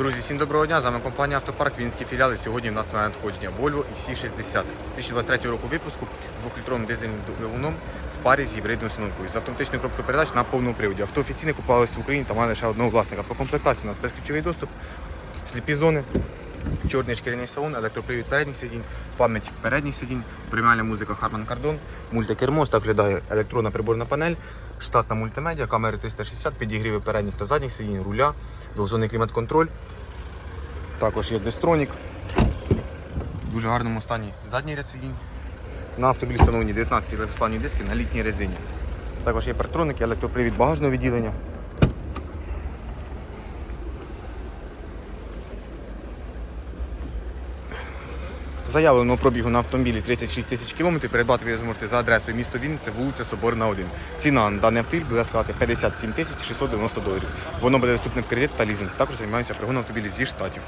Друзі, всім доброго дня. З вами компанія Автопарк Вінські філіали. Сьогодні в нас на надходження Volvo XC60 2023 року випуску з 2-літровим дизельним двигуном в парі з гібридною установкою. З автоматичною коробкою передач на повному приводі. Авто офіційно купувалося в Україні та має лише одного власника. По комплектації у нас безключовий доступ, сліпі зони, чорний шкіряний салон, електропривід передніх сидінь, пам'ять передніх сидінь, преміальна музика Harman Kardon, мультикермо, так виглядає електронна приборна панель, штатна мультимедіа, камери 360, підігріви передніх та задніх сидінь, руля, двохзонний клімат-контроль. Також є дистронік. В дуже гарному стані задній ряд сидінь. На автомобілі встановлені 19 легкосплавні диски на літній резині. Також є партроники, електропривід багажного відділення. Заявленого пробігу на автомобілі 36 тисяч кілометрів. Передбати ви зможете за адресою місто Вінниця, вулиця Соборна 1. Ціна на даний автомобіль буде складати 57 тисяч 690 доларів. Воно буде доступне в кредит та лізинг. Також займаємося пригоном автомобілів зі штатів.